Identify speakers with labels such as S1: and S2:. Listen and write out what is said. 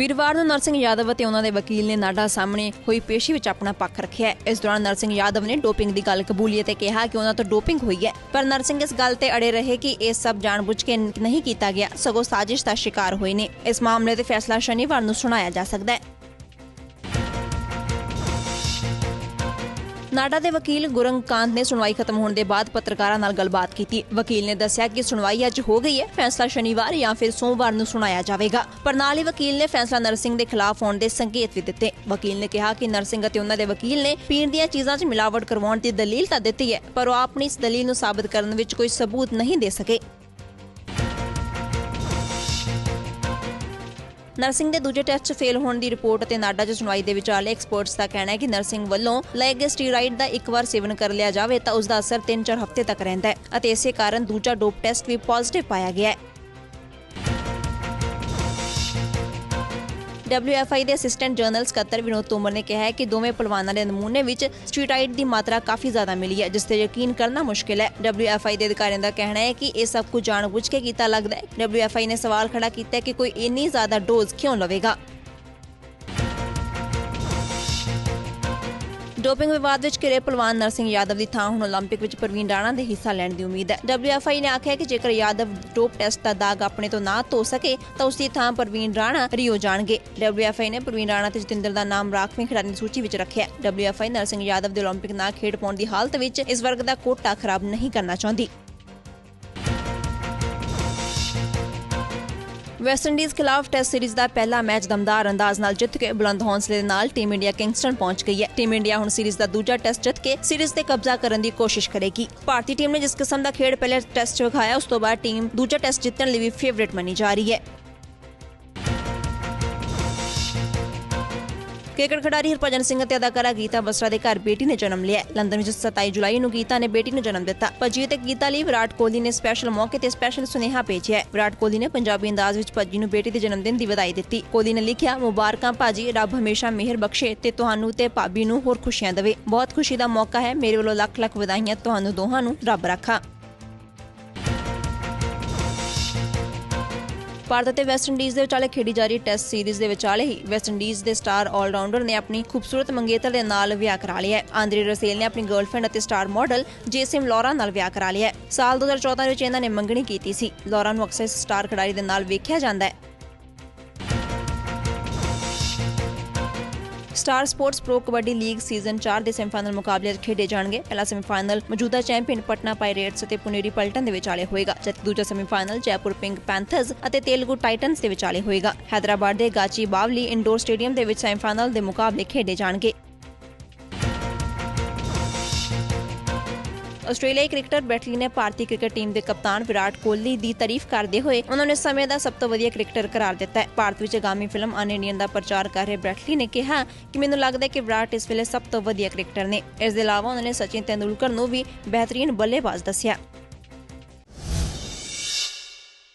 S1: ਵੀਰਵਾਰ ਨੂੰ ਨਰਸਿੰਘ ਯਾਦਵ ਅਤੇ ਉਹਨਾਂ ਦੇ ਵਕੀਲ ਨੇ ਨਾਡਾ ਸਾਹਮਣੇ ਹੋਈ ਪੇਸ਼ੀ ਵਿੱਚ ਆਪਣਾ ਪੱਖ ਰੱਖਿਆ ਇਸ ਦੌਰਾਨ ਨਰਸਿੰਘ ਯਾਦਵ ਨੇ ਡੋਪਿੰਗ ਦੀ ਗੱਲ ਕਬੂਲੀ ਅਤੇ ਕਿਹਾ ਕਿ ਉਹਨਾਂ ਤੋਂ ਡੋਪਿੰਗ ਹੋਈ ਹੈ। ਪਰ ਨਰਸਿੰਘ ਇਸ ਗੱਲ ਤੇ ਅੜੇ ਰਹੇ ਕਿ ਇਹ ਸਭ ਜਾਣਬੁੱਝ ਕੇ ਨਹੀਂ ਕੀਤਾ ਗਿਆ। ਸਗੋਂ ਸਾਜ਼ਿਸ਼ ਦਾ ਸ਼ਿਕਾਰ ਹੋਏ ਨੇ। ਇਸ ਮਾਮਲੇ ਤੇ ਫੈਸਲਾ ਸ਼ਨੀਵਾਰ ਨੂੰ ਸੁਣਾਇਆ ਜਾ ਸਕਦਾ ਹੈ। ਨਾਡਾ ਦੇ ਵਕੀਲ ਗੁਰੰਗ ਕਾਂਤ ਨੇ ਸੁਣਵਾਈ ਖਤਮ ਹੋਣ ਦੇ ਬਾਅਦ ਪੱਤਰਕਾਰਾਂ ਨਾਲ ਗੱਲਬਾਤ ਕੀਤੀ। ਵਕੀਲ ਨੇ ਦੱਸਿਆ ਕਿ ਸੁਣਵਾਈ ਅੱਜ ਹੋ ਗਈ ਹੈ, ਫੈਸਲਾ ਸ਼ਨੀਵਾਰ ਜਾਂ ਫਿਰ ਸੋਮਵਾਰ ਨੂੰ ਸੁਣਾਇਆ ਜਾਵੇਗਾ। ਪਰ ਨਾਲ ਹੀ ਵਕੀਲ ਨੇ ਫੈਸਲਾ ਨਰਸਿੰਘ ਦੇ ਖਿਲਾਫ ਹੋਣ ਦੇ ਸੰਕੇਤ ਵੀ ਦਿੱਤੇ। ਵਕੀਲ ਨੇ ਕਿਹਾ ਕਿ ਨਰਸਿੰਘ ਅਤੇ ਉਹਨਾਂ ਦੇ ਵਕੀਲ ਨੇ ਪੀਣ ਦੀਆਂ ਚੀਜ਼ਾਂ 'ਚ ਮਿਲਾਵਟ ਕਰਵਾਉਣ ਦੀ ਦਲੀਲ ਤਾਂ ਦਿੱਤੀ ਹੈ, ਪਰ ਉਹ ਆਪਣੀ ਇਸ ਦਲੀਲ ਨੂੰ ਸਾਬਤ ਕਰਨ ਵਿੱਚ ਕੋਈ ਸਬੂਤ ਨਹੀਂ ਦੇ ਸਕੇ। ਨਰਸਿੰਗ ਦੇ ਦੂਜੇ ਟੈਸਟ 'ਚ ਫੇਲ ਹੋਣ ਦੀ ਰਿਪੋਰਟ ਅਤੇ ਨਾਡਾ 'ਚ ਸੁਣਵਾਈ ਦੇ ਵਿਚਾਲੇ ਐਕਸਪਰਟਸ ਦਾ ਕਹਿਣਾ ਹੈ ਕਿ ਨਰਸਿੰਗ ਵੱਲੋਂ ਲਏ ਗਏ ਸਟੀਰਾਇਡ ਦਾ ਇੱਕ ਵਾਰ ਸੇਵਨ ਕਰ ਲਿਆ ਜਾਵੇ ਤਾਂ ਉਸ ਦਾ ਅਸਰ 3-4 ਹਫ਼ਤੇ ਤੱਕ ਰਹਿੰਦਾ ਹੈ ਅਤੇ ਇਸੇ ਕਾਰਨ ਦੂਜਾ ਡੋਪ ਟੈਸਟ ਵੀ ਪੋਜ਼ਿਟਿਵ ਪਾਇਆ ਗਿਆ ਹੈ। WFI ਦੇ ਅਸਿਸਟੈਂਟ ਜਨਰਲ ਸਕੱਤਰ ਵਿਨੋਦ ਤੋਮਰ ਨੇ ਕਿਹਾ ਹੈ ਕਿ ਦੋਵੇਂ ਪਹਿਲਵਾਨਾਂ ਦੇ ਨਮੂਨੇ ਵਿੱਚ ਸਟੀਰਾਇਡ ਦੀ ਮਾਤਰਾ ਕਾਫੀ ਜ਼ਿਆਦਾ ਮਿਲੀ ਹੈ, ਜਿਸ ਤੇ ਯਕੀਨ ਕਰਨਾ ਮੁਸ਼ਕਿਲ ਹੈ। WFI ਦੇ ਅਧਿਕਾਰੀਆਂ ਦਾ ਕਹਿਣਾ ਹੈ ਕਿ ਇਹ ਸਭ ਕੁਝ ਜਾਣਬੁੱਝ ਕੇ ਕੀਤਾ ਲੱਗਦਾ ਹੈ। WFI ਨੇ ਸਵਾਲ ਖੜਾ ਕੀਤਾ ਹੈ ਕਿ ਕੋਈ ਇੰਨੀ ਜ਼ਿਆਦਾ ਡੋਜ਼ ਕਿਉਂ ਲਵੇਗਾ। ਡੋਪਿੰਗ ਵਿਵਾਦ ਵਿੱਚ ਘਿਰੇ ਪਹਿਲਵਾਨ ਨਰਸਿੰਘ ਯਾਦਵ ਦੀ ਥਾਂ ਹੁਣ 올림픽 ਵਿੱਚ ਪ੍ਰਵੀਨ ਰਾਣਾ ਦੇ ਹਿੱਸਾ ਲੈਣ ਦੀ ਉਮੀਦ ਹੈ WFI ਨੇ ਆਖਿਆ ਕਿ ਜੇਕਰ ਯਾਦਵ ਡੋਪ ਟੈਸਟ ਦਾ ਦਾਗ ਆਪਣੇ ਤੋਂ ਨਾ ਧੋ ਸਕੇ ਤਾਂ ਉਸ ਦੀ ਥਾਂ ਪ੍ਰਵੀਨ ਰਾਣਾ ਰਿਓ ਜਾਣਗੇ WFI ਨੇ ਪ੍ਰਵੀਨ ਰਾਣਾ ਤੇ ਜਤਿੰਦਰ ਦਾ ਨਾਮ ਰਾਖਵੀਂ ਖਿਡਾਰੀ ਦੀ ਸੂਚੀ ਵਿੱਚ ਰੱਖਿਆ ਹੈ WFI ਨਰਸਿੰਘ ਯਾਦਵ ਦੇ 올림픽 ਨਾ ਖੇਡ ਪਾਉਣ ਦੀ ਹਾਲਤ ਵਿੱਚ ਇਸ ਵਰਗ ਦਾ ਕੋਟਾ ਖਰਾਬ ਨਹੀਂ ਕਰਨਾ ਚਾਹੁੰਦੀ ਵੈਸਟ ਇੰਡੀਜ਼ ਖਿਲਾਫ ਟੈਸਟ ਸੀਰੀਜ਼ ਦਾ ਪਹਿਲਾ ਮੈਚ ਦਮਦਾਰ ਅੰਦਾਜ਼ ਨਾਲ ਜਿੱਤ ਕੇ ਬੁਲੰਦ ਹੌਸਲੇ ਦੇ ਨਾਲ ਟੀਮ ਇੰਡੀਆ ਕਿੰਗਸਟਨ ਪਹੁੰਚ ਗਈ ਹੈ। ਟੀਮ ਇੰਡੀਆ ਹੁਣ ਸੀਰੀਜ਼ ਦਾ ਦੂਜਾ ਟੈਸਟ ਜਿੱਤ ਕੇ ਸੀਰੀਜ਼ ਤੇ ਕਬਜ਼ਾ ਕਰਨ ਦੀ ਕੋਸ਼ਿਸ਼ ਕਰੇਗੀ। ਭਾਰਤੀ ਟੀਮ ਨੇ ਜਿਸ ਕਿਸਮ ਦਾ ਖੇਡ ਪਹਿਲੇ ਟੈਸਟ ਵਿਖਾਇਆ, ਉਸ ਤੋਂ ਬਾਅਦ ਟੀਮ ਦੂਜਾ ਟੈਸਟ ਜਿੱਤਣ ਲਈ ਵੀ ਫੇਵਰਿਟ ਮੰਨੀ ਜਾ ਰਹੀ ਹੈ। ਕ੍ਰਿਕਟ ਖਿਡਾਰੀ ਹਰਭਜਨ ਸਿੰਘ ਅਤੇ ਅਦਾਕਾਰਾ ਗੀਤਾ ਬਸਰਾ ਦੇ ਘਰ ਬੇਟੀ ਨੇ ਜਨਮ ਲਿਆ। ਲੰਡਨ ਵਿੱਚ 27 ਜੁਲਾਈ ਨੂੰ ਗੀਤਾ ਨੇ ਬੇਟੀ ਨੂੰ ਜਨਮ ਦਿੱਤਾ। ਭੱਜੀ ਤੇ ਗੀਤਾ ਲਈ ਵਿਰਾਟ ਕੋਹਲੀ ਨੇ ਸਪੈਸ਼ਲ ਮੌਕੇ ਤੇ ਸਪੈਸ਼ਲ ਸੁਨੇਹਾ ਭੇਜਿਆ। ਵਿਰਾਟ ਕੋਹਲੀ ਨੇ ਪੰਜਾਬੀ ਅੰਦਾਜ਼ ਵਿੱਚ ਭੱਜੀ ਨੂੰ ਬੇਟੀ ਦੇ ਜਨਮ ਦਿਨ ਦੀ ਵਧਾਈ ਦਿੱਤੀ। ਕੋਹਲੀ ਨੇ ਲਿਖਿਆ, ਮੁਬਾਰਕਾਂ ਭਾਜੀ, ਰੱਬ ਹਮੇਸ਼ਾ ਮਿਹਰ ਬਖਸ਼ੇ ਤੇ ਤੁਹਾਨੂੰ ਤੇ ਭਾਬੀ ਨੂੰ ਹੋਰ ਖੁਸ਼ੀਆਂ ਦੇਵੇ। ਬਹੁਤ ਖੁਸ਼ੀ ਦਾ ਮੌਕਾ ਹੈ। ਮੇਰੇ ਵੱਲੋਂ ਲੱਖ ਲੱਖ ਵਧਾਈਆਂ। ਤੁਹਾਨੂੰ ਦੋਹਾਂ ਨੂੰ ਰੱਬ ਰੱਖਾ। ਭਾਰਤ ਅਤੇ ਵੈਸਟ ਇੰਡੀਜ਼ ਦੇ ਵਿਚਾਲੇ ਖੇਡੀ ਜਾ ਰਹੀ ਟੈਸਟ ਸੀਰੀਜ਼ ਦੇ ਵਿਚਾਲੇ ਹੀ ਵੈਸਟ ਇੰਡੀਜ਼ ਦੇ ਸਟਾਰ ਆਲਰਾਊਂਡਰ ਨੇ ਆਪਣੀ ਖੂਬਸੂਰਤ ਮੰਗੇਤਰ ਦੇ ਨਾਲ ਵਿਆਹ ਕਰਾ ਲਿਆ ਹੈ। ਆਂਦਰੇ ਰਸੇਲ ਨੇ ਆਪਣੀ ਗਰਲਫ੍ਰੈਂਡ ਅਤੇ ਸਟਾਰ ਮਾਡਲ ਜੇਸਿਮ ਲੌਰਾ ਨਾਲ ਵਿਆਹ ਕਰਾ ਲਿਆ ਹੈ। ਸਾਲ 2014 ਵਿੱਚ ਇਹਨਾਂ ਨੇ ਮੰਗਣੀ ਕੀਤੀ ਸੀ। ਲੌਰਾ ਨੂੰ ਅਕਸਰ ਸਟਾਰ ਖਿਡਾਰੀ ਦੇ ਨਾਲ ਵੇਖਿਆ ਜਾਂਦਾ ਹੈ। Star sports pro kabaddi league season 4 ਦੇ ਸੈਮੀਫਾਈਨਲ ਮੁਕਾਬਲੇ ਅੱਜ ਖੇਡੇ ਜਾਣਗੇ। ਪਹਿਲਾ ਸੈਮੀਫਾਈਨਲ ਮੌਜੂਦਾ ਚੈਂਪੀਅਨ ਪਟਨਾ ਪਾਇਰੇਟਸ ਅਤੇ ਪੁਨੇਰੀ ਪਲਟਨ ਦੇ ਵਿਚਾਲੇ ਹੋਏਗਾ, ਜਦਕਿ ਦੂਜਾ ਸੈਮੀਫਾਈਨਲ ਜੈਪੁਰ ਪਿੰਕ ਪੈਂਥਰਸ ਅਤੇ ਤੇਲਗੂ ਟਾਈਟਨਸ ਦੇ ਵਿਚਾਲੇ ਹੋਏਗਾ। ਹੈਦਰਾਬਾਦ ਦੇ ਗਾਚੀ ਬਾਵਲੀ ਇੰਡੋਰ ਸਟੇਡੀਅਮ ਦੇ ਵਿੱਚ ਸੈਮੀਫਾਈਨਲ ਦੇ ਮੁਕਾਬਲੇ ਖੇਡੇ ਜਾਣਗੇ। ਆਸਟ੍ਰੇਲੀਆਈ ਕ੍ਰਿਕਟਰ ਬ੍ਰੈਟਲੀ ਨੇ ਭਾਰਤੀ ਕ੍ਰਿਕਟ ਟੀਮ ਦੇ ਕਪਤਾਨ ਵਿਰਾਟ ਕੋਹਲੀ ਦੀ ਤਾਰੀਫ ਕਰਦੇ ਹੋਏ ਉਹਨਾਂ ਨੇ ਸਮੇਂ ਦਾ ਸਭ ਤੋਂ ਵਧੀਆ ਕ੍ਰਿਕਟਰ ਕਰਾਰ ਦਿੱਤਾ ਹੈ। ਭਾਰਤ ਵਿੱਚ ਆਗਾਮੀ ਫਿਲਮ ਅਨ ਇੰਡੀਅਨ ਦਾ ਪ੍ਰਚਾਰ ਕਰ ਰਹੇ ਬ੍ਰੈਟਲੀ ਨੇ ਕਿਹਾ ਕਿ ਮੈਨੂੰ ਲੱਗਦਾ ਹੈ ਕਿ ਵਿਰਾਟ ਇਸ ਵੇਲੇ ਸਭ ਤੋਂ ਵਧੀਆ ਕ੍ਰਿਕਟਰ ਨੇ। ਇਸ ਦੇ ਇਲਾਵਾ ਉਹਨਾਂ ਨੇ ਸਚਿਨ ਤੇਂਦੁਲਕਰ ਨੂੰ ਵੀ ਬਿਹਤਰੀਨ ਬੱਲੇਬਾਜ਼ ਦੱਸਿਆ।